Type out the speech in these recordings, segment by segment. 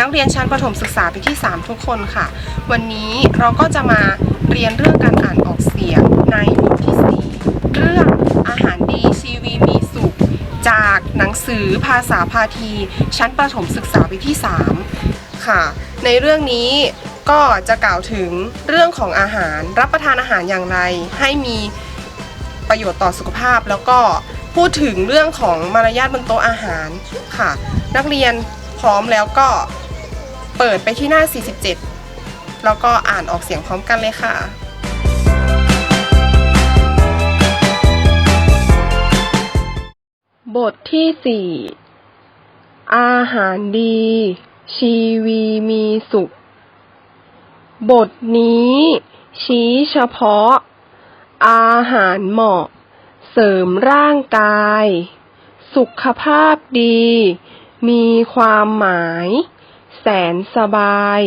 นักเรียนชั้นประถมศึกษาปีที่ 3 ทุกคนค่ะ วันนี้เราก็จะมาเรียนเรื่องการอ่านออกเสียงในบทที่ 4 เรื่องอาหารดีชีวีมีสุข จากหนังสือภาษาพาที ชั้นประถมศึกษาปีที่ 3 ค่ะ ในเรื่องนี้ก็จะกล่าวถึงเรื่องของอาหารรับประทานอาหารอย่างไร ให้มีประโยชน์ต่อสุขภาพแล้วก็พูดถึงเรื่องของมารยาทบนโต๊ะอาหารค่ะ นักเรียน พร้อมแล้วก็เปิดไปที่หน้า 47 แล้วก็อ่านออกเสียงพร้อมกันเลยค่ะ บทที่ 4 อาหารดี ชีวีมีสุข บทนี้ ชี้เฉพาะ อาหารเหมาะ เสริมร่างกาย สุขภาพดี มีความหมาย แสนสบาย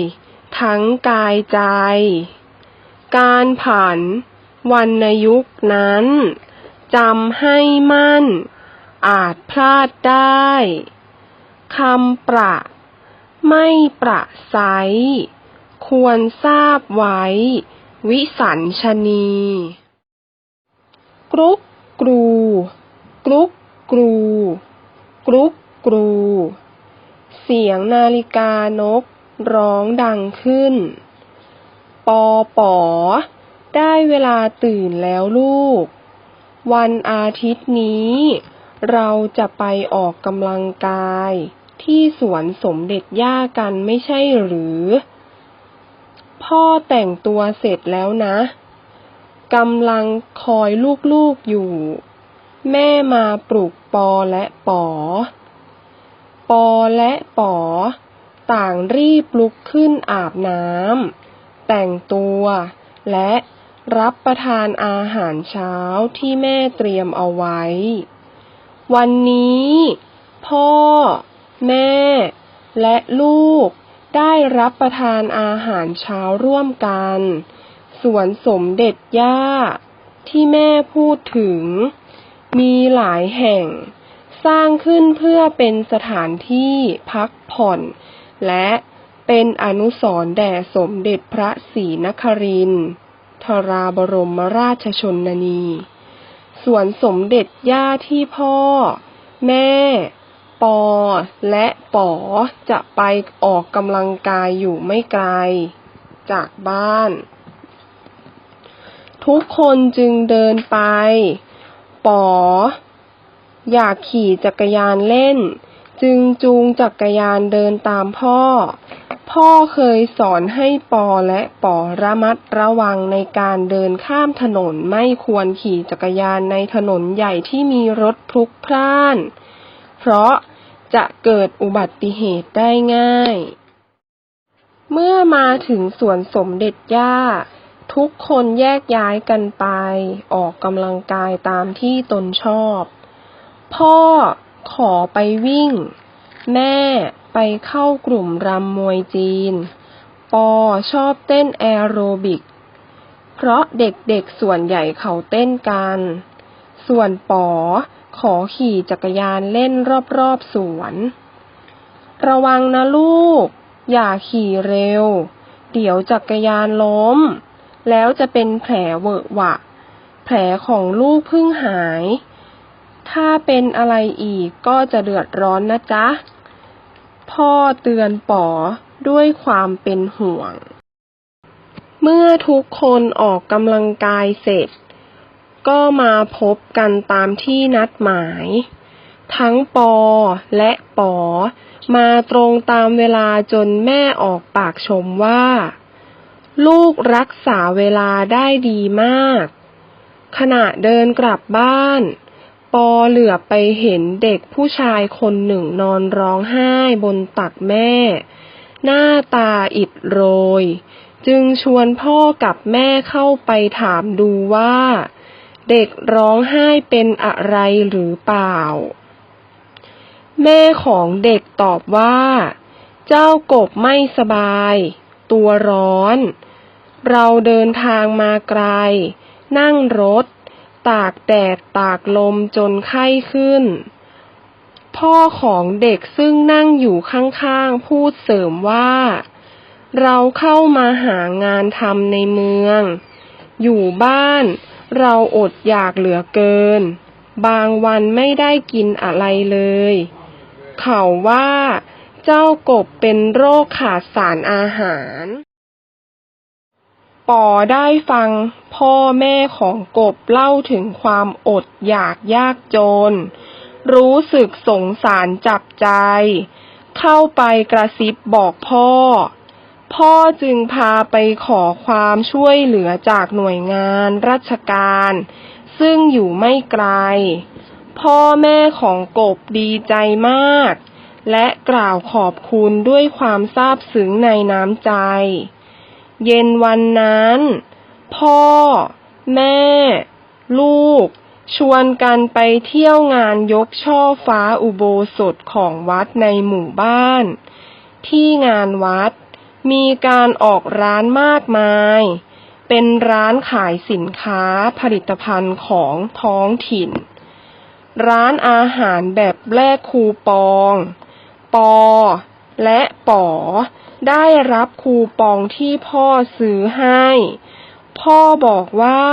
ทั้งกายใจ การผันวรรณยุกนั้นจำให้มั่น อาจพลาดได้คำประ ไม่ประไซควรทราบไว้ วิสัญชนี กรุกกรู กรุกกรู กรุก กรู เสียงนาฬิกานก ร้องดังขึ้น ปอป๋อได้เวลาตื่นแล้วลูก วันอาทิตย์นี้ เราจะไปออกกำลังกาย ที่สวนสมเด็จย่ากันไม่ใช่หรือ พ่อแต่งตัวเสร็จแล้วนะกำลังคอยลูกๆอยู่ แม่มาปลุกปอและป๋อ ปอและป๋อ ต่างรีบลุกขึ้นอาบน้ำแต่งตัว และรับประทานอาหารเช้าที่แม่เตรียมเอาไว้ วันนี้ พ่อ แม่ และลูกได้รับประทานอาหารเช้าร่วมกัน สวนสมเด็จย่า ที่แม่พูดถึง มีหลายแห่ง สร้างขึ้นเพื่อเป็นสถานที่พักผ่อน และเป็นอนุสรณ์แด่สมเด็จพระศรีนครินทราบรมราชชนนีสวนสมเด็จย่าที่พ่อ แม่ ปอ และป๋อจะไปออกกำลังกายอยู่ไม่ไกล จากบ้าน ทุกคนจึงเดินไป ป๋อ อยากขี่จักรยานเล่น จึงจูงจักรยานเดินตามพ่อ พ่อเคยสอนให้ปอและปอระมัดระวังในการเดินข้ามถนนไม่ควรขี่จักรยานในถนนใหญ่ที่มีรถพลุกพล่าน เพราะจะเกิดอุบัติเหตุได้ง่าย เมื่อมาถึงสวนสมเด็จย่า ทุกคนแยกย้ายกันไป ออกกำลังกายตามที่ตนชอบ พ่อขอไปวิ่ง แม่ไปเข้ากลุ่มรำมวยจีน ปอชอบเต้นแอโรบิก เพราะเด็กๆส่วนใหญ่เขาเต้นกัน ส่วนปอขอขี่จักรยานเล่นรอบๆสวน ระวังนะลูก อย่าขี่เร็ว เดี๋ยวจักรยานล้ม แล้วจะเป็นแผลเวอะหวะ แผลของลูกเพิ่งหาย ถ้าเป็นอะไรอีกก็จะเดือดร้อนนะจ๊ะ พ่อเตือนป๋อด้วยความเป็นห่วง เมื่อทุกคนออกกำลังกายเสร็จ ก็มาพบกันตามที่นัดหมาย ทั้งปอและป๋อมาตรงตามเวลาจนแม่ออกปากชมว่า ลูกรักษาเวลาได้ดีมาก ขณะเดินกลับบ้าน ปอเหลือไปเห็นเด็กผู้ชายคนหนึ่งนอนร้องไห้บนตักแม่ หน้าตาอิดโรย จึงชวนพ่อกับแม่เข้าไปถามดูว่า เด็กร้องไห้เป็นอะไรหรือเปล่า แม่ของเด็กตอบว่า เจ้ากบไม่สบาย ตัวร้อน เราเดินทางมาไกล นั่งรถ ตากแดดตากลมจนไข้ขึ้น พ่อของเด็กซึ่งนั่งอยู่ข้างๆ พูดเสริมว่า เราเข้ามาหางานทำในเมือง อยู่บ้านเราอดอยากเหลือเกิน บางวันไม่ได้กินอะไรเลย เขาว่าเจ้ากบเป็นโรคขาดสารอาหาร ปอได้ฟังพ่อแม่ของกบเล่าถึงความอดอยากยากจน รู้สึกสงสารจับใจ เข้าไปกระซิบบอกพ่อ พ่อจึงพาไปขอความช่วยเหลือจากหน่วยงานราชการ ซึ่งอยู่ไม่ไกล พ่อแม่ของกบดีใจมาก และกล่าวขอบคุณด้วยความซาบซึ้งในน้ำใจ เย็นวันนั้น พ่อ แม่ ลูก ชวนกันไปเที่ยวงานยกช่อฟ้าอุโบสถของวัดในหมู่บ้าน ที่งานวัด มีการออกร้านมากมาย เป็นร้านขายสินค้าผลิตภัณฑ์ของท้องถิ่น ร้านอาหารแบบแลกคูปอง ปอ และป๋อ ได้รับคูปองที่พ่อซื้อให้ พ่อบอกว่า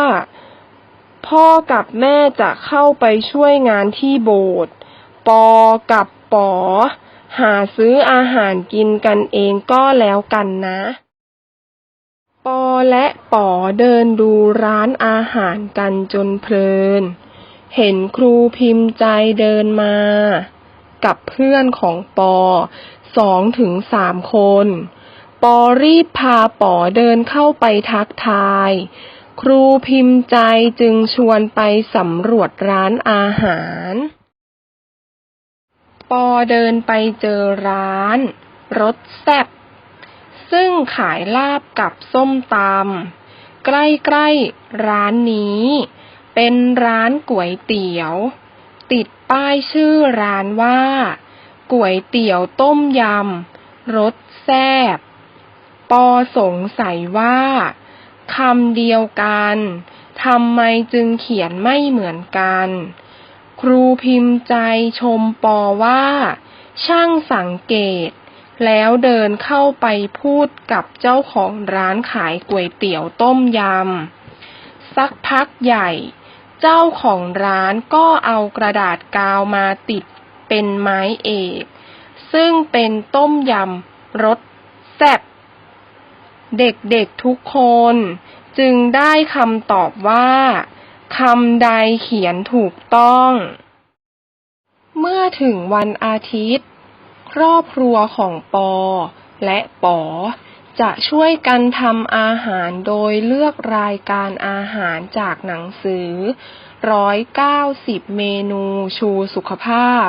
พ่อกับแม่จะเข้าไปช่วยงานที่โบสถ์ ปอกับป๋อหาซื้ออาหารกินกันเองก็แล้วกันนะ ปอและป๋อเดินดูร้านอาหารกันจนเพลิน เห็นครูพิมพ์ใจเดินมา กับเพื่อนของปอสองถึงสามคน ปอรีบพาป๋อเดินเข้าไปทักทาย ครูพิมพ์ใจจึงชวนไปสำรวจร้านอาหาร ปอเดินไปเจอร้านรสแซ่บซึ่งขายลาบกับส้มตำใกล้ๆร้านนี้ เป็นร้านก๋วยเตี๋ยว ติดป้ายชื่อร้านว่าก๋วยเตี๋ยวต้มยำรสแซ่บปอสงสัยว่าคำเดียวกันทำไมจึงเขียนไม่เหมือนกัน ครูพิมพ์ใจชมปอว่า ช่างสังเกต แล้วเดินเข้าไปพูดกับเจ้าของร้านขายก๋วยเตี๋ยวต้มยำ สักพักใหญ่ เจ้าของร้านก็เอากระดาษกาวมาติดเป็นไม้เอก ซึ่งเป็นต้มยำรสแซ่บเด็กๆทุกคน จึงได้คำตอบว่าคำใดเขียนถูกต้อง เมื่อถึงวันอาทิตย์ ครอบครัวของปอและป๋อ จะช่วยกันทำอาหารโดยเลือกรายการอาหารจากหนังสือร้อยเก้าสิบเมนูชูสุขภาพ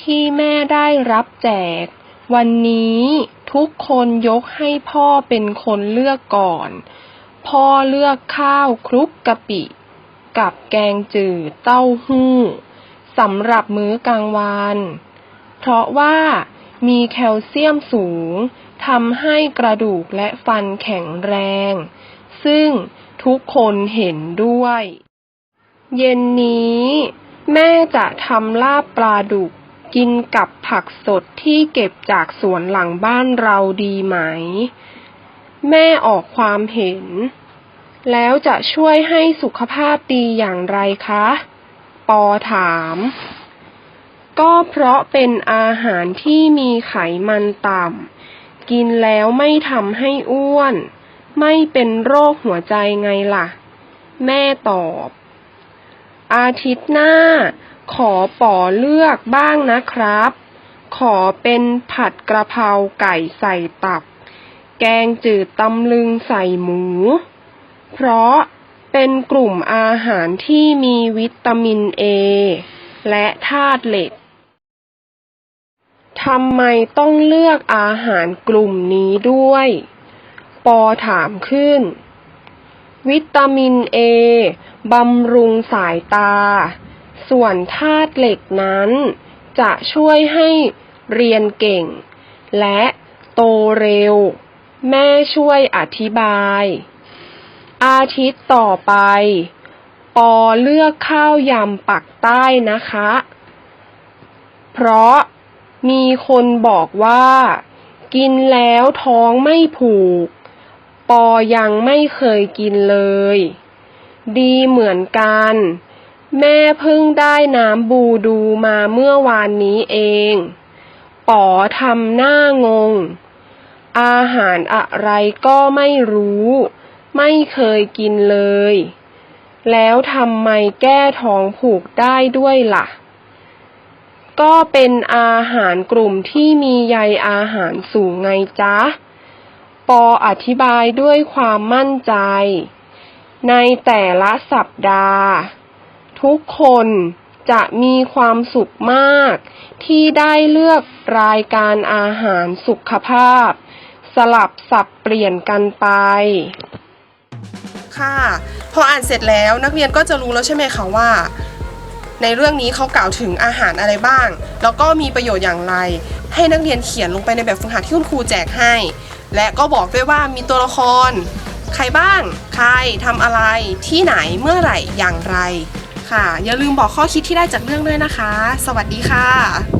ที่แม่ได้รับแจก วันนี้ทุกคนยกให้พ่อเป็นคนเลือกก่อน พ่อเลือกข้าวคลุกกะปิ กับแกงจืดเต้าหู้สำหรับมื้อกลางวัน เพราะว่า มีแคลเซียมสูงทำให้กระดูกและฟันแข็งแรง ซึ่งทุกคนเห็นด้วย เย็นนี้ แม่จะทำลาบปลาดุกกินกับผักสดที่เก็บจากสวนหลังบ้านเราดีไหม แม่ออกความเห็น แล้วจะช่วยให้สุขภาพดีอย่างไรคะ ปอถาม ก็เพราะเป็นอาหารที่มีไขมันต่ำ กินแล้วไม่ทำให้อ้วน ไม่เป็นโรคหัวใจไงล่ะ แม่ตอบ อาทิตย์หน้า ขอป๋อเลือกบ้างนะครับ ขอเป็นผัดกระเพราไก่ใส่ตับ แกงจืดตำลึงใส่หมู เพราะเป็นกลุ่มอาหารที่มีวิตามินเอและธาตุเหล็ก ทำไมต้องเลือกอาหารกลุ่มนี้ด้วย ปอถามขึ้น วิตามินเอบำรุงสายตา ส่วนธาตุเหล็กนั้น จะช่วยให้เรียนเก่ง และโตเร็ว แม่ช่วยอธิบาย อาทิตย์ต่อไป ปอเลือกข้าวยำปักใต้นะคะ เพราะ มีคนบอกว่า กินแล้วท้องไม่ผูก ปอยังไม่เคยกินเลย ดีเหมือนกัน แม่เพิ่งได้น้ำบูดูมาเมื่อวานนี้เอง ป๋อทำหน้างง อาหารอะไรก็ไม่รู้ ไม่เคยกินเลย แล้วทำไมแก้ท้องผูกได้ด้วยล่ะ ก็เป็นอาหารกลุ่มที่มีใยอาหารสูงไงจ๊ะ ปออธิบายด้วยความมั่นใจ ในแต่ละสัปดาห์ ทุกคนจะมีความสุขมาก ที่ได้เลือกรายการอาหารสุขภาพ สลับสับเปลี่ยนกันไป ค่ะ พออ่านเสร็จแล้วนักเรียนก็จะรู้แล้วใช่ไหมคะว่า ในเรื่องนี้เขากล่าวถึงอาหารอะไรบ้าง แล้วก็มีประโยชน์อย่างไร ให้นักเรียนเขียนลงไปในแบบฝึกหัดที่คุณครูแจกให้ และก็บอกด้วยว่ามีตัวละคร ใครบ้าง ใครทำอะไรที่ไหนเมื่อไหร่อย่างไร ค่ะ อย่าลืมบอกข้อคิดที่ได้จากเรื่องด้วยนะคะ สวัสดีค่ะ